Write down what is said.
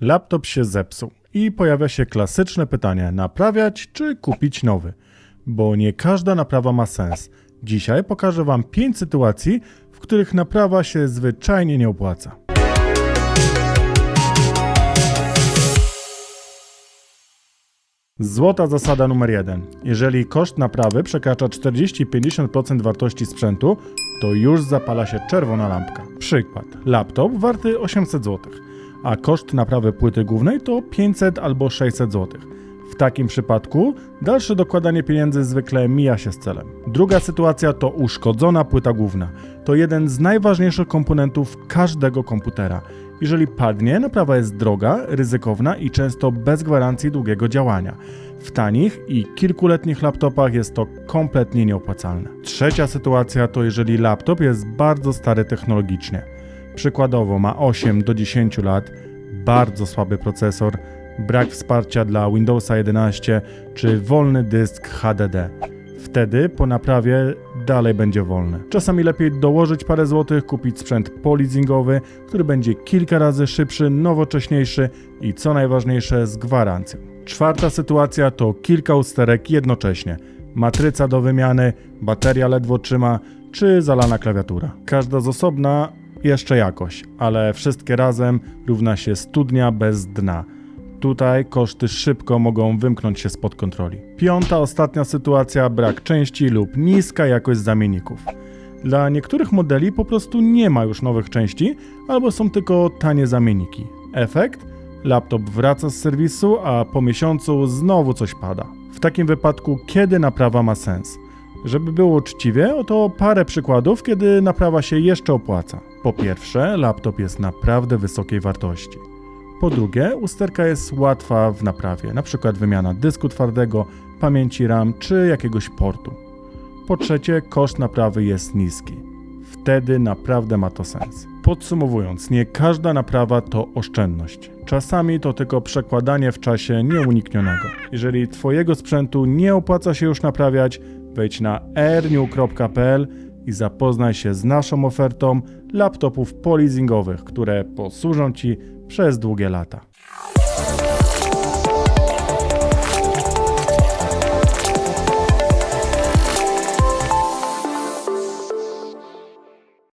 Laptop się zepsuł i pojawia się klasyczne pytanie: naprawiać czy kupić nowy? Bo nie każda naprawa ma sens. Dzisiaj pokażę Wam 5 sytuacji, w których naprawa się zwyczajnie nie opłaca. Złota zasada numer jeden. Jeżeli koszt naprawy przekracza 40-50% wartości sprzętu, to już zapala się czerwona lampka. Przykład. Laptop warty 800 zł, a koszt naprawy płyty głównej to 500 albo 600 zł. W takim przypadku dalsze dokładanie pieniędzy zwykle mija się z celem. Druga sytuacja to uszkodzona płyta główna. To jeden z najważniejszych komponentów każdego komputera. Jeżeli padnie, naprawa jest droga, ryzykowna i często bez gwarancji długiego działania. W tanich i kilkuletnich laptopach jest to kompletnie nieopłacalne. Trzecia sytuacja to jeżeli laptop jest bardzo stary technologicznie. Przykładowo ma 8 do 10 lat, bardzo słaby procesor, brak wsparcia dla Windowsa 11 czy wolny dysk HDD. Wtedy po naprawie dalej będzie wolny. Czasami lepiej dołożyć parę złotych, kupić sprzęt polizingowy, który będzie kilka razy szybszy, nowocześniejszy i co najważniejsze z gwarancją. Czwarta sytuacja to kilka usterek jednocześnie. Matryca do wymiany, bateria ledwo trzyma, czy zalana klawiatura. Każda z osobna jeszcze jakoś, ale wszystkie razem równa się studnia bez dna. Tutaj koszty szybko mogą wymknąć się spod kontroli. Piąta, ostatnia sytuacja brak części lub niska jakość zamienników. Dla niektórych modeli po prostu nie ma już nowych części, albo są tylko tanie zamienniki. Efekt? Laptop wraca z serwisu, a po miesiącu znowu coś pada. W takim wypadku, kiedy naprawa ma sens? Żeby było uczciwie, oto parę przykładów, kiedy naprawa się jeszcze opłaca. Po pierwsze, laptop jest naprawdę wysokiej wartości. Po drugie, usterka jest łatwa w naprawie, np. wymiana dysku twardego, pamięci RAM czy jakiegoś portu. Po trzecie, koszt naprawy jest niski. Wtedy naprawdę ma to sens. Podsumowując, nie każda naprawa to oszczędność. Czasami to tylko przekładanie w czasie nieuniknionego. Jeżeli Twojego sprzętu nie opłaca się już naprawiać, wejdź na airnew.pl i zapoznaj się z naszą ofertą laptopów polizingowych, które posłużą Ci przez długie lata.